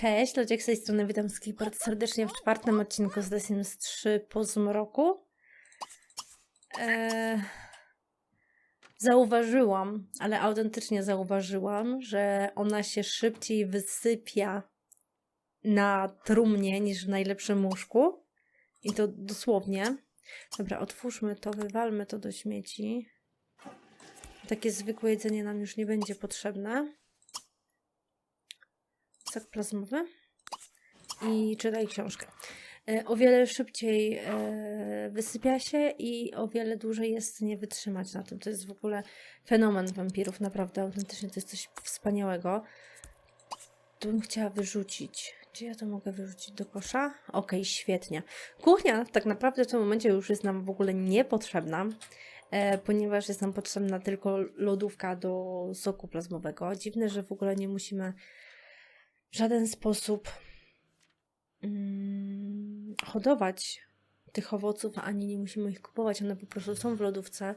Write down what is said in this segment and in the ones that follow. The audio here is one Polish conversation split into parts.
Cześć, Lodziek z tej strony, witam wszystkich bardzo serdecznie w czwartym odcinku z The Sims 3 po zmroku. Eee, zauważyłam, ale autentycznie zauważyłam, że ona się szybciej wysypia na trumnie niż w najlepszym łóżku. I to dosłownie. Dobra, otwórzmy to, wywalmy to do śmieci. Takie zwykłe jedzenie nam już nie będzie potrzebne sak plazmowy i czytaj książkę. E, O wiele szybciej e, wysypia się i o wiele dłużej jest nie wytrzymać na tym. To jest w ogóle fenomen wampirów, naprawdę autentycznie to jest coś wspaniałego. Tu bym chciała wyrzucić. Gdzie ja to mogę wyrzucić? Do kosza? Okej, świetnie. Kuchnia tak naprawdę w tym momencie już jest nam w ogóle niepotrzebna, e, ponieważ jest nam potrzebna tylko lodówka do soku plazmowego. Dziwne, że w ogóle nie musimy w żaden sposób mm, hodować tych owoców, ani nie musimy ich kupować. One po prostu są w lodówce.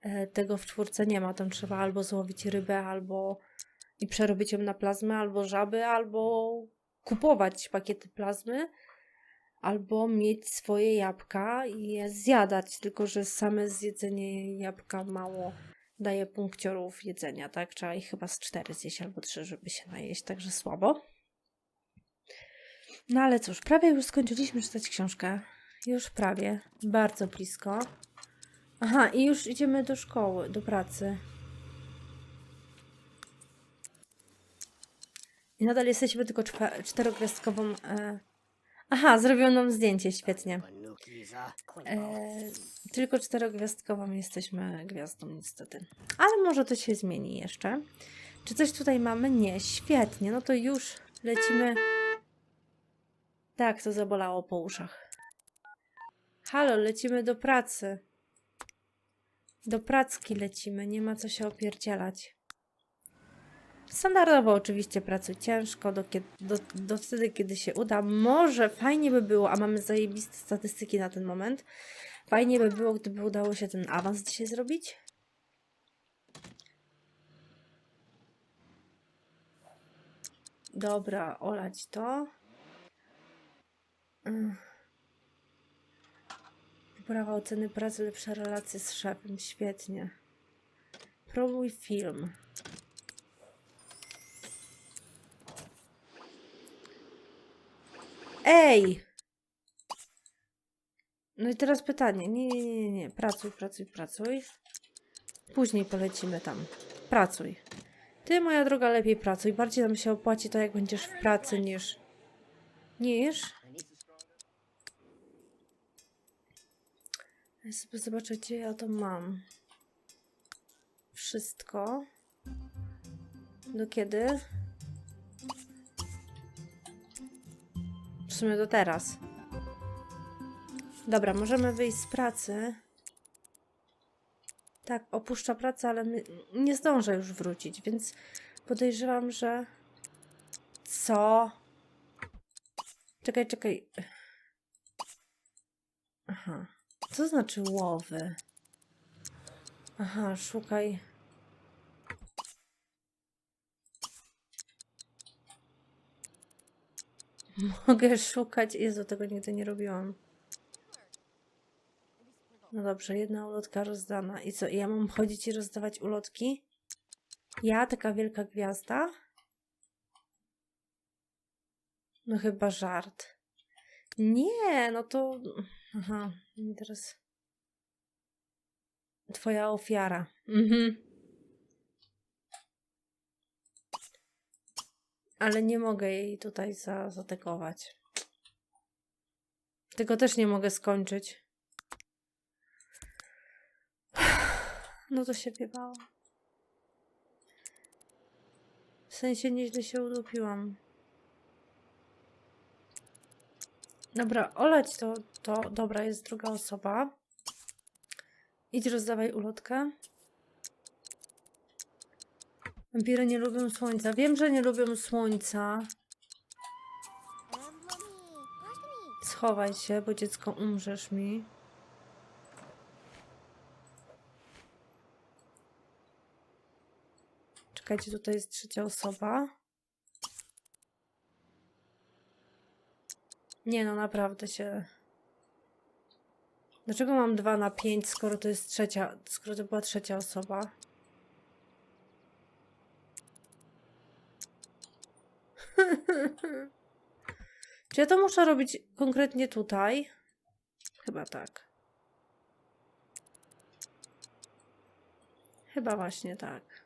E, Tego w czwórce nie ma. Tam trzeba albo złowić rybę, albo i przerobić ją na plazmę, albo żaby, albo kupować pakiety plazmy, albo mieć swoje jabłka i je zjadać. Tylko, że same zjedzenie jabłka mało daje punkciorów jedzenia, tak? Trzeba ich chyba z cztery zjeść albo trzy, żeby się najeść, także słabo. No ale cóż, prawie już skończyliśmy czytać książkę. Już prawie, bardzo blisko. Aha, i już idziemy do szkoły, do pracy. I nadal jesteśmy tylko czterogwiazdkową. E... Aha, zrobią nam zdjęcie, świetnie. E, tylko czterogwiazdkową jesteśmy gwiazdą, niestety. Ale może to się zmieni jeszcze. Czy coś tutaj mamy? Nie, świetnie. No to już lecimy. Tak, to zabolało po uszach. Halo, lecimy do pracy. Do pracki lecimy, nie ma co się opierdzielać. Standardowo oczywiście pracuj ciężko, do, do, do wtedy, kiedy się uda. Może fajnie by było, a mamy zajebiste statystyki na ten moment, fajnie by było, gdyby udało się ten awans dzisiaj zrobić. Dobra, olać to. Mm. Poprawa oceny pracy, lepsze relacje z szefem. Świetnie. Próbuj film. Ej! No i teraz pytanie. Nie, nie, nie, nie, nie. Pracuj, pracuj, pracuj. Później polecimy tam. Pracuj. Ty, moja droga, lepiej pracuj. Bardziej nam się opłaci to, jak będziesz w pracy, niż... Niż... Ja sobie zobaczę, gdzie ja to mam. Wszystko. Do kiedy? W sumie do teraz. Dobra, możemy wyjść z pracy. Tak, opuszcza pracę, ale nie zdążę już wrócić, więc podejrzewam, że. Co? Czekaj, czekaj. Aha. Co znaczy łowy? Aha, szukaj. Mogę szukać. Jezu, tego nigdy nie robiłam. No dobrze, jedna ulotka rozdana. I co, ja mam chodzić i rozdawać ulotki? Ja, taka wielka gwiazda? No chyba żart. Nie, no to... Aha, i teraz... Twoja ofiara. Mhm. Ale nie mogę jej tutaj za, zategować. Tego też nie mogę skończyć. No to się wiewało. W sensie nieźle się udupiłam. Dobra, olać to, to. Dobra, jest druga osoba. Idź rozdawaj ulotkę. Wampiry nie lubią słońca. Wiem, że nie lubią słońca. Schowaj się, bo dziecko umrzesz mi. Czekajcie, tutaj jest trzecia osoba. Nie no, naprawdę się... Dlaczego mam 2 na 5, skoro to jest trzecia, skoro to była trzecia osoba? Czy ja to muszę robić konkretnie tutaj? Chyba tak. Chyba właśnie tak.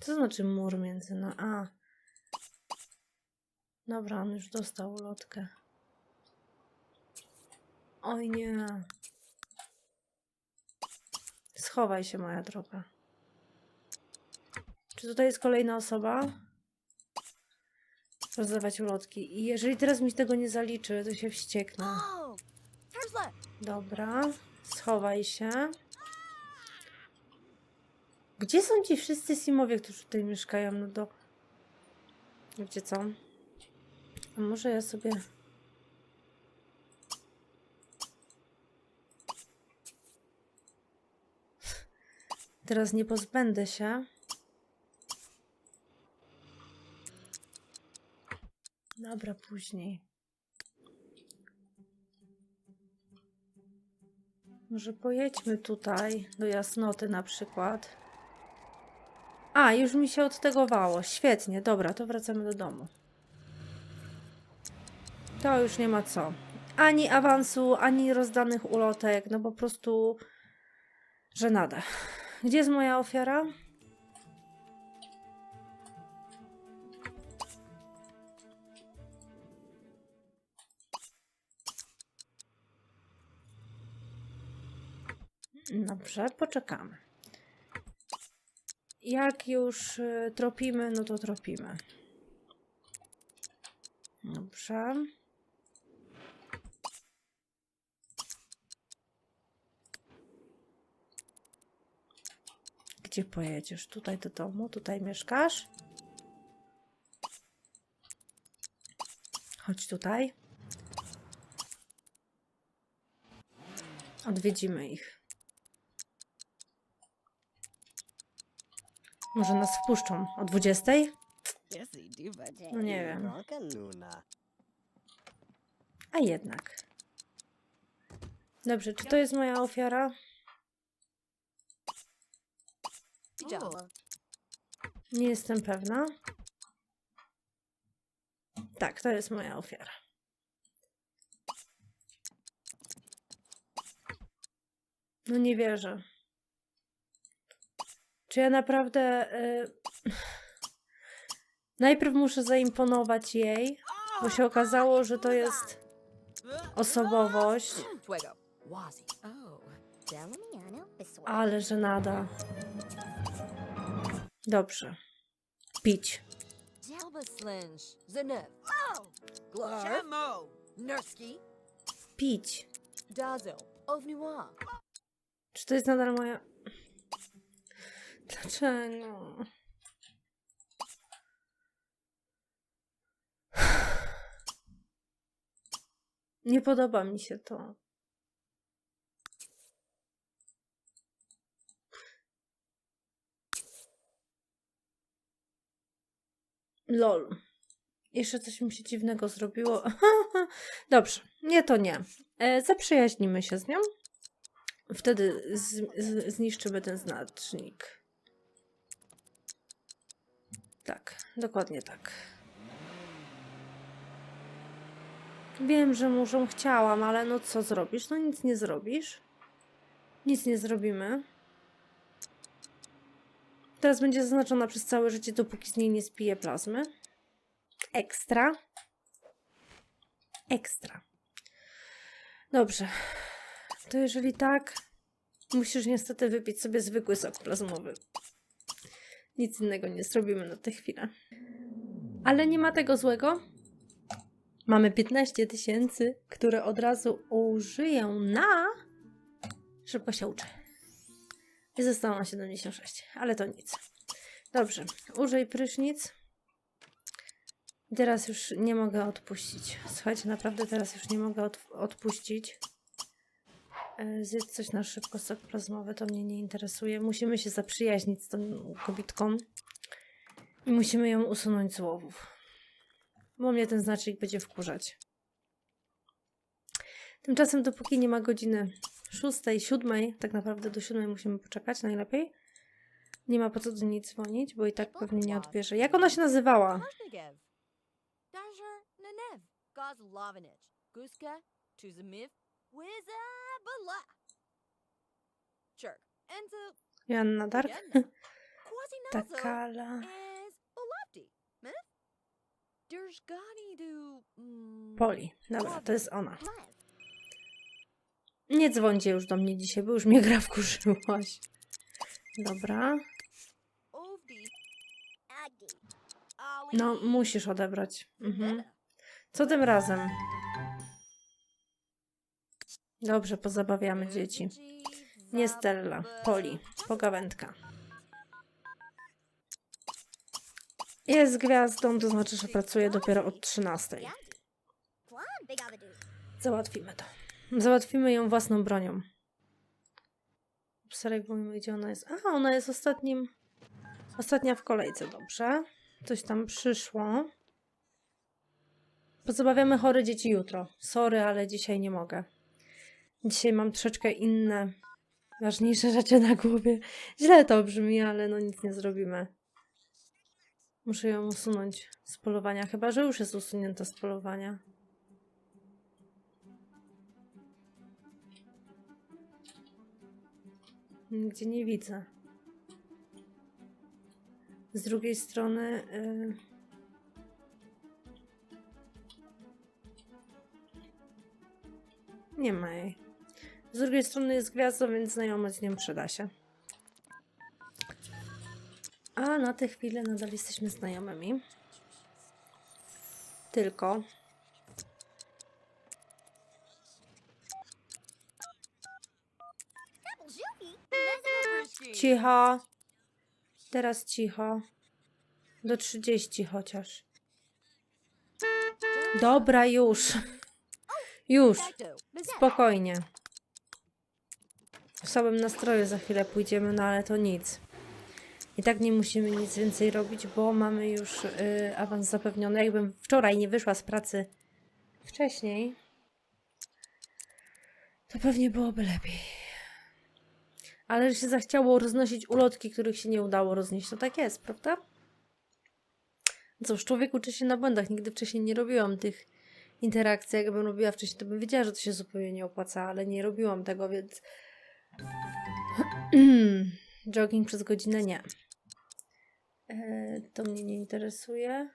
Co znaczy mur między na A? Dobra, on już dostał ulotkę. Oj nie. Schowaj się, moja droga. Czy tutaj jest kolejna osoba? Rozdawać ulotki. I jeżeli teraz mi tego nie zaliczy, to się wścieknę. Oh, Dobra, schowaj się. Gdzie są ci wszyscy Simowie, którzy tutaj mieszkają? No do... Wiecie co? A może ja sobie... Teraz nie pozbędę się. Dobra, później. Może pojedźmy tutaj do jasnoty na przykład. A, już mi się odtegowało. Świetnie, dobra, to wracamy do domu. To już nie ma co. Ani awansu, ani rozdanych ulotek, no po prostu żenada. Gdzie jest moja ofiara? Dobrze, poczekamy. Jak już y, tropimy, no to tropimy. Dobrze. Gdzie pojedziesz? Tutaj do domu? Tutaj mieszkasz? Chodź tutaj. Odwiedzimy ich. Może nas wpuszczą o 20? No nie wiem. A jednak. Dobrze, czy to jest moja ofiara? Nie jestem pewna. Tak, to jest moja ofiara. No nie wierzę. Czy ja naprawdę. y, Najpierw muszę zaimponować jej, bo się okazało, że to jest osobowość, ale że nada. Dobrze. Pić. Pić. Czy to jest nadal moja. Dlaczego? Nie podoba mi się to. Lol. Jeszcze coś mi się dziwnego zrobiło. Dobrze, nie to nie. E, zaprzyjaźnimy się z nią. Wtedy z, z, zniszczymy ten znacznik. Tak, dokładnie tak. Wiem, że muszą chciałam, ale no co zrobisz? No nic nie zrobisz. Nic nie zrobimy. Teraz będzie zaznaczona przez całe życie, dopóki z niej nie spije plazmy. Ekstra. Ekstra. Dobrze. To jeżeli tak, musisz niestety wypić sobie zwykły sok plazmowy. Nic innego nie zrobimy na tę chwilę. Ale nie ma tego złego. Mamy 15 tysięcy, które od razu użyję na. Szybko się uczę. I zostało na 76, ale to nic. Dobrze, użyj prysznic. Teraz już nie mogę odpuścić. Słuchajcie, naprawdę teraz już nie mogę od, odpuścić. E, Zjedz coś na szybko, sok plazmowy, to mnie nie interesuje. Musimy się zaprzyjaźnić z tą kobitką. I musimy ją usunąć z łowów. Bo mnie ten znacznik będzie wkurzać. Tymczasem, dopóki nie ma godziny szóstej, siódmej, tak naprawdę do siódmej musimy poczekać najlepiej. Nie ma po co do niej dzwonić, bo i tak pewnie nie odbierze. Jak ona się nazywała? Lavanich. Guska. Tuzamiv. Wiza Bala. Jerk. And Joanna Dark? Takala. mm, Poli. Dobra, to jest ona. Nie dzwońcie już do mnie dzisiaj, bo już mnie gra wkurzyłaś. Dobra. No, musisz odebrać. Mhm. Co tym razem? Dobrze, pozabawiamy dzieci. Nie Stella, Poli, pogawędka. Jest gwiazdą, to znaczy, że pracuje dopiero od 13. Yagi. Come on, big Abadu. Załatwimy to. Załatwimy ją własną bronią. Obserwujmy, gdzie ona jest. Aha, ona jest ostatnim. Ostatnia w kolejce, dobrze. Coś tam przyszło. Pozabawiamy chore dzieci jutro. Sorry, ale dzisiaj nie mogę. Dzisiaj mam troszeczkę inne, ważniejsze rzeczy na głowie. Źle to brzmi, ale no nic nie zrobimy. Muszę ją usunąć z polowania, chyba że już jest usunięta z polowania. Nigdzie nie widzę. Z drugiej strony. y, Nie ma jej. Z drugiej strony jest gwiazdą, więc znajomość z nią przyda się. A na tę chwilę nadal jesteśmy znajomymi. Tylko. Cicho. Teraz cicho. Do 30 chociaż. Dobra, już. Już. Spokojnie. Słabym nastroju za chwilę pójdziemy, no ale to nic. I tak nie musimy nic więcej robić, bo mamy już y, awans zapewniony. Jakbym wczoraj nie wyszła z pracy wcześniej, to pewnie byłoby lepiej. Ale że się zachciało roznosić ulotki, których się nie udało roznieść. To tak jest, prawda? Cóż, człowiek uczy się na błędach. Nigdy wcześniej nie robiłam tych interakcji. Jakbym robiła wcześniej, to bym wiedziała, że to się zupełnie nie opłaca, ale nie robiłam tego, więc. Jogging przez godzinę nie. E, to mnie nie interesuje.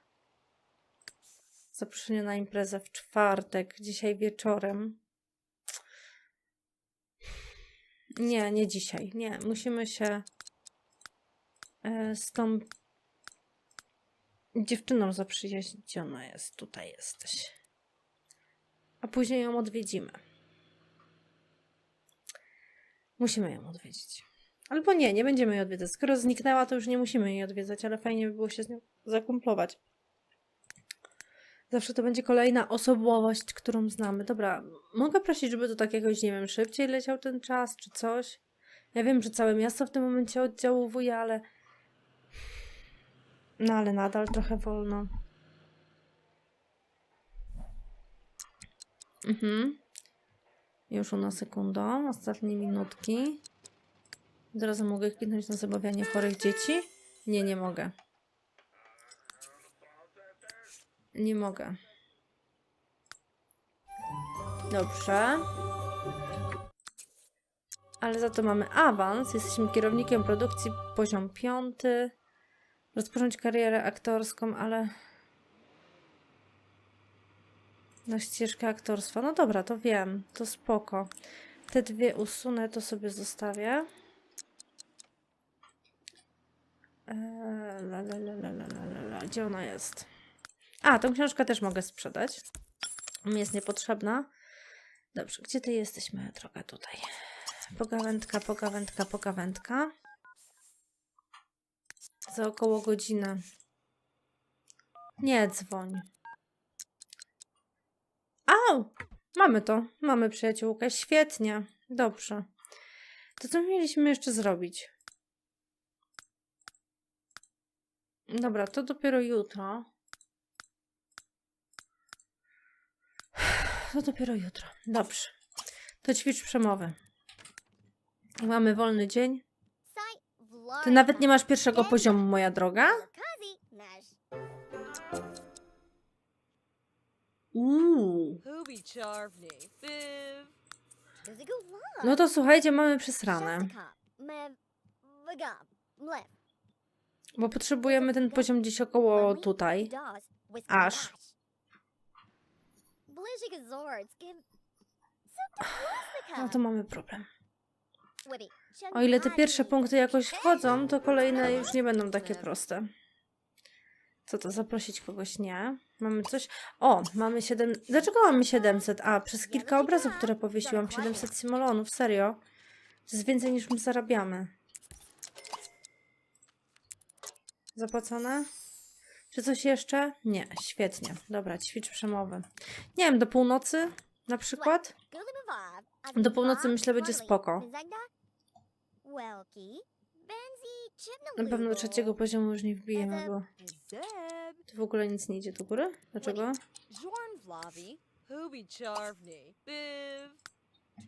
Zaproszenie na imprezę w czwartek, dzisiaj wieczorem. Nie, nie dzisiaj. Nie, musimy się e, z tą dziewczyną zaprzyjaźnić. Ona jest? Tutaj jesteś. A później ją odwiedzimy. Musimy ją odwiedzić. Albo nie, nie będziemy jej odwiedzać. Skoro zniknęła, to już nie musimy jej odwiedzać, ale fajnie by było się z nią zakumplować. Zawsze to będzie kolejna osobowość, którą znamy. Dobra, mogę prosić, żeby to tak jakoś, nie wiem, szybciej leciał ten czas, czy coś? Ja wiem, że całe miasto w tym momencie oddziałuje, ale... No ale nadal trochę wolno. Mhm. Już na sekundę. Ostatnie minutki. Teraz mogę kliknąć na zabawianie chorych dzieci? Nie, nie mogę. Nie mogę. Dobrze. Ale za to mamy awans. Jesteśmy kierownikiem produkcji poziom piąty. Rozpocząć karierę aktorską, ale na ścieżkę aktorstwa. No dobra, to wiem. To spoko. Te dwie usunę, to sobie zostawię. Eee, la, la, la, la, la, la, Gdzie ona jest? A, tą książkę też mogę sprzedać. Mi jest niepotrzebna. Dobrze, gdzie ty jesteś, moja droga? Tutaj. Pogawędka, pogawędka, pogawędka. Za około godzinę. Nie dzwoń. Au! Mamy to. Mamy przyjaciółkę. Świetnie. Dobrze. To co mieliśmy jeszcze zrobić? Dobra, to dopiero jutro. To dopiero jutro. Dobrze. To ćwicz przemowy. Mamy wolny dzień. Ty nawet nie masz pierwszego poziomu, moja droga? Uuu. No to słuchajcie, mamy przesrane. Bo potrzebujemy ten poziom gdzieś około tutaj. Aż. No to mamy problem. O ile te pierwsze punkty jakoś wchodzą, to kolejne już nie będą takie proste. Co to, zaprosić kogoś? Nie. Mamy coś? O, mamy 7... Dlaczego mamy 700? A, przez kilka obrazów, które powiesiłam. 700 simolonów, serio? To jest więcej niż my zarabiamy. Zapłacone? Czy coś jeszcze? Nie, świetnie. Dobra, ćwicz przemowy. Nie wiem, do północy na przykład? Do północy myślę będzie spoko. Na pewno trzeciego poziomu już nie wbijemy, bo tu w ogóle nic nie idzie do góry. Dlaczego?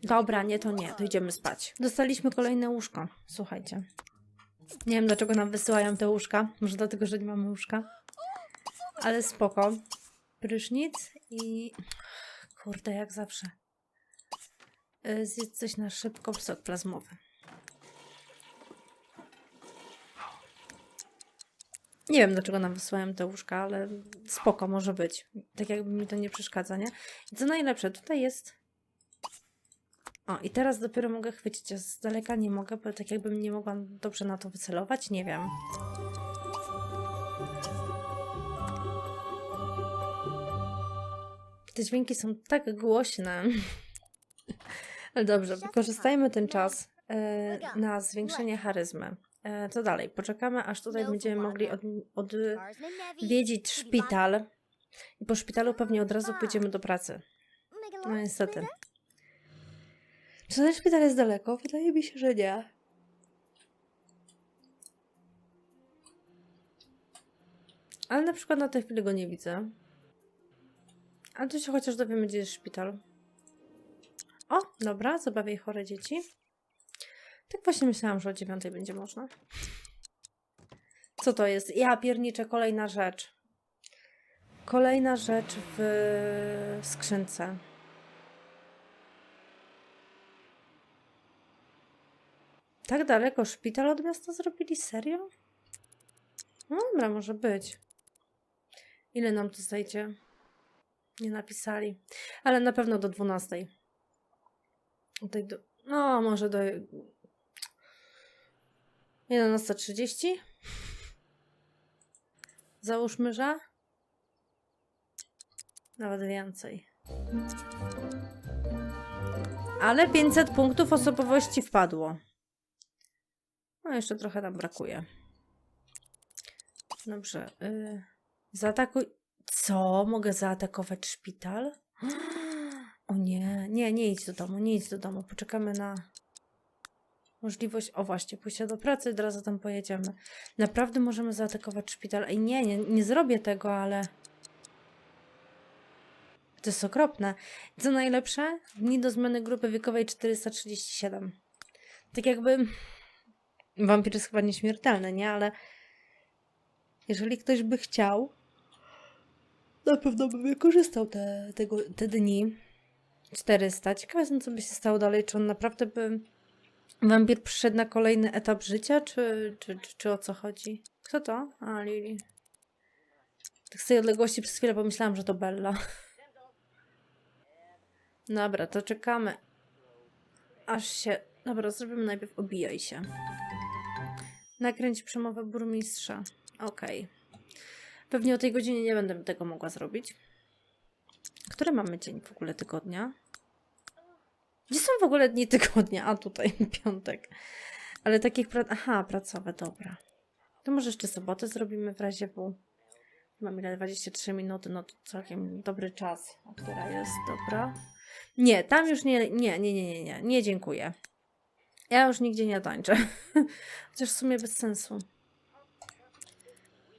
Dobra, nie, to nie, to idziemy spać. Dostaliśmy kolejne łóżko, słuchajcie. Nie wiem, dlaczego nam wysyłają te łóżka. Może dlatego, że nie mamy łóżka. Ale spoko. Prysznic i... Kurde, jak zawsze. Y, Zjedz coś na szybko, sok plazmowy. Nie wiem, dlaczego nam wysyłają te łóżka, ale spoko może być. Tak jakby mi to nie przeszkadza, nie? I co najlepsze, tutaj jest o, i teraz dopiero mogę chwycić, a z daleka nie mogę, bo tak jakbym nie mogła dobrze na to wycelować, nie wiem. Te dźwięki są tak głośne. Ale dobrze, wykorzystajmy ten czas e, na zwiększenie charyzmy. E, co dalej? Poczekamy, aż tutaj będziemy mogli od, odwiedzić szpital. I po szpitalu pewnie od razu pójdziemy do pracy. No niestety. Czy ten szpital jest daleko? Wydaje mi się, że nie. Ale na przykład na tej chwili go nie widzę. Ale to się chociaż dowiemy, gdzie jest szpital. O, dobra, zabawiaj chore dzieci. Tak właśnie myślałam, że o dziewiątej będzie można. Co to jest? Ja pierniczę, kolejna rzecz. Kolejna rzecz w skrzynce. Tak daleko szpital od miasta zrobili? Serio? No dobra, może być. Ile nam to zajdzie? Nie napisali. Ale na pewno do 12. Tutaj do... No, może do 11.30. Załóżmy, że nawet więcej. Ale 500 punktów osobowości wpadło. No, jeszcze trochę nam brakuje. Dobrze. Y, zaatakuj. Co? Mogę zaatakować szpital? O nie, nie, nie idź do domu, nie idź do domu. Poczekamy na możliwość. O właśnie, pójścia do pracy, od razu tam pojedziemy. Naprawdę możemy zaatakować szpital. Ej, nie, nie, nie zrobię tego, ale. To jest okropne. Co najlepsze? Dni do zmiany grupy wiekowej 437. Tak jakby. Wampir jest chyba nieśmiertelny, nie? Ale jeżeli ktoś by chciał, na pewno by wykorzystał te, tego, te dni. 400. Ciekawe jestem, co by się stało dalej. Czy on naprawdę by. Wampir przyszedł na kolejny etap życia, czy, czy, czy, czy o co chodzi? Kto to? A, Lili. Tak z tej odległości przez chwilę pomyślałam, że to Bella. Dobra, to czekamy. Aż się. Dobra, zrobimy najpierw obijaj się. Nakręć przemowę burmistrza. Okej. Pewnie o tej godzinie nie będę tego mogła zrobić. Który mamy dzień w ogóle tygodnia? Gdzie są w ogóle dni tygodnia? A tutaj piątek. Ale takich pra... Aha, pracowe, dobra. To może jeszcze sobotę zrobimy w razie W. Mam ile? 23 minuty, no to całkiem dobry czas. A która jest? Dobra. Nie, tam już nie, nie, nie, nie, nie, nie, nie, dziękuję. Ja już nigdzie nie tańczę. Chociaż w sumie bez sensu.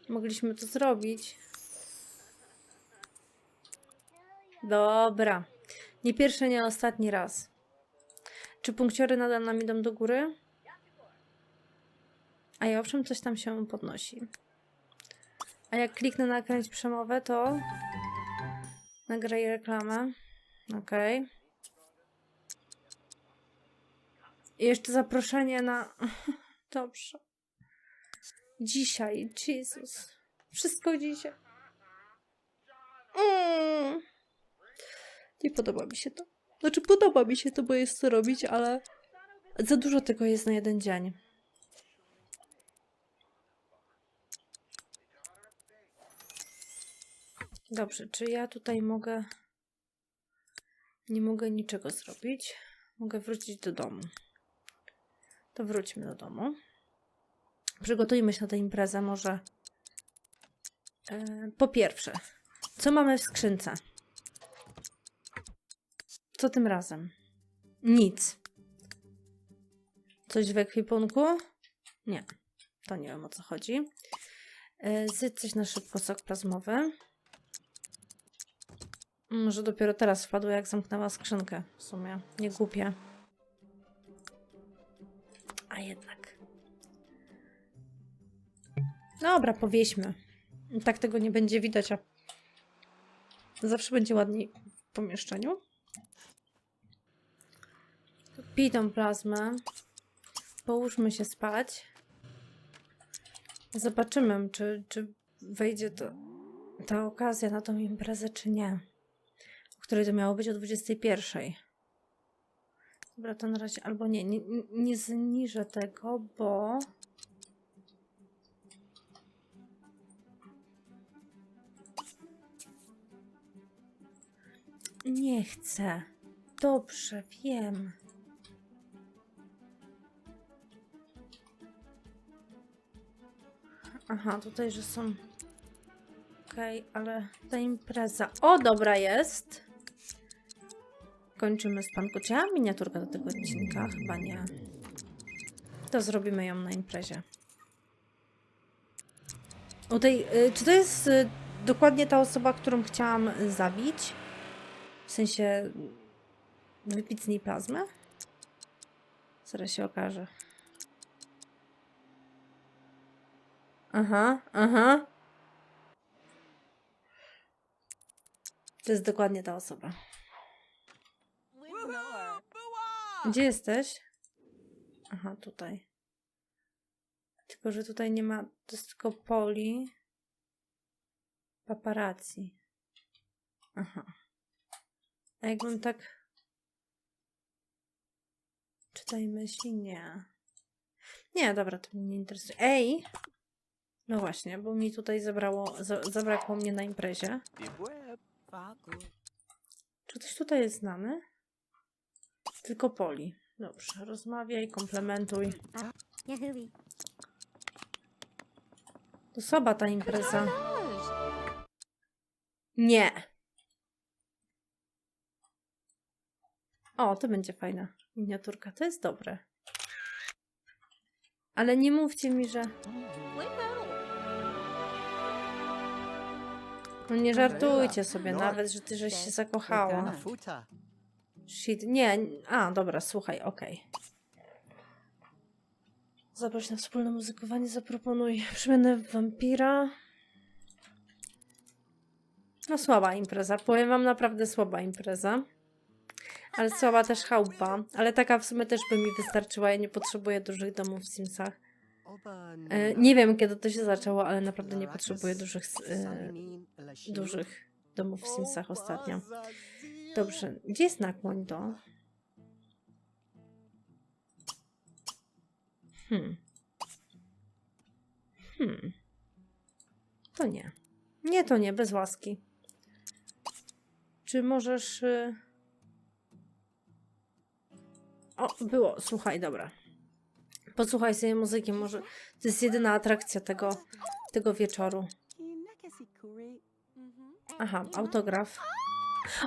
Mogliśmy to zrobić. Dobra. Nie pierwszy, nie ostatni raz. Czy punkciory nadal nam idą do góry? A i owszem, coś tam się podnosi. A jak kliknę na kręć przemowę, to nagraj reklamę. Okej. I jeszcze zaproszenie na... Dobrze. Dzisiaj, Jezus. Wszystko dzisiaj. Mm. Nie podoba mi się to. Znaczy, podoba mi się to, bo jest co robić, ale za dużo tego jest na jeden dzień. Dobrze, czy ja tutaj mogę. Nie mogę niczego zrobić. Mogę wrócić do domu. To wróćmy do domu. Przygotujmy się na tę imprezę, może. E, po pierwsze, co mamy w skrzynce? Co tym razem? Nic. Coś w ekwipunku? Nie. To nie wiem o co chodzi. E, Zjedz coś na szybko, sok plazmowy. Może dopiero teraz wpadło, jak zamknęła skrzynkę. W sumie. Nie głupie. A jednak. Dobra, powieśmy. Tak tego nie będzie widać, a zawsze będzie ładniej w pomieszczeniu. Pij tą plazmę. Połóżmy się spać. Zobaczymy, czy, czy wejdzie to, ta okazja na tą imprezę, czy nie. O której to miało być o 21. Dobra, to na razie albo nie, nie, nie zniżę tego, bo... Nie chcę. Dobrze, wiem. Aha, tutaj, że są. Okej, ale ta impreza. O, dobra jest. Kończymy z panku. Czy ja mam miniaturkę do tego odcinka? Chyba nie. To zrobimy ją na imprezie. O tej, y, czy to jest y, dokładnie ta osoba, którą chciałam zabić? W sensie wypić z niej plazmę? Zaraz się okaże. Aha, aha. To jest dokładnie ta osoba. Gdzie jesteś? Aha, tutaj. Tylko, że tutaj nie ma. To jest tylko poli. Paparazzi. Aha. A jakbym tak. Czytaj myśli? Nie. Nie, dobra, to mnie nie interesuje. Ej! No właśnie, bo mi tutaj zabrało, za, zabrakło mnie na imprezie. Czy ktoś tutaj jest znany? Tylko Poli. Dobrze, rozmawiaj, komplementuj. To słaba ta impreza. Nie. O, to będzie fajna miniaturka. To jest dobre. Ale nie mówcie mi, że... No nie żartujcie sobie nawet, że ty żeś się zakochała. Shit, nie. A, dobra, słuchaj, okej. Zaproś na wspólne muzykowanie, zaproponuj przemianę wampira. No słaba impreza, powiem wam naprawdę słaba impreza. Ale słaba też chałupa. Ale taka w sumie też by mi wystarczyła, ja nie potrzebuję dużych domów w Simsach. E, nie wiem kiedy to się zaczęło, ale naprawdę nie potrzebuję dużych, e, dużych domów w Simsach ostatnio. Dobrze, gdzie jest nakłoń do? Hmm. Hmm. To nie. Nie, to nie, bez łaski. Czy możesz. y- O, było, słuchaj, dobra. Posłuchaj sobie muzyki, może. To jest jedyna atrakcja tego, tego wieczoru. Aha, autograf.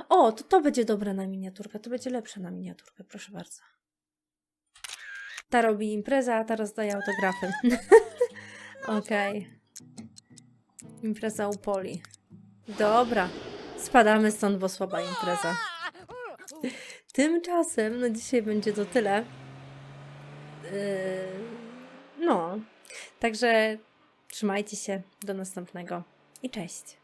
O, to to będzie dobre na miniaturkę. To będzie lepsze na miniaturkę, proszę bardzo. Ta robi imprezę, a ta rozdaje autografy. Okej. Impreza u Poli. Dobra, spadamy stąd, bo słaba impreza. Tymczasem, no dzisiaj będzie to tyle. Yy, no, także trzymajcie się, do następnego. I cześć.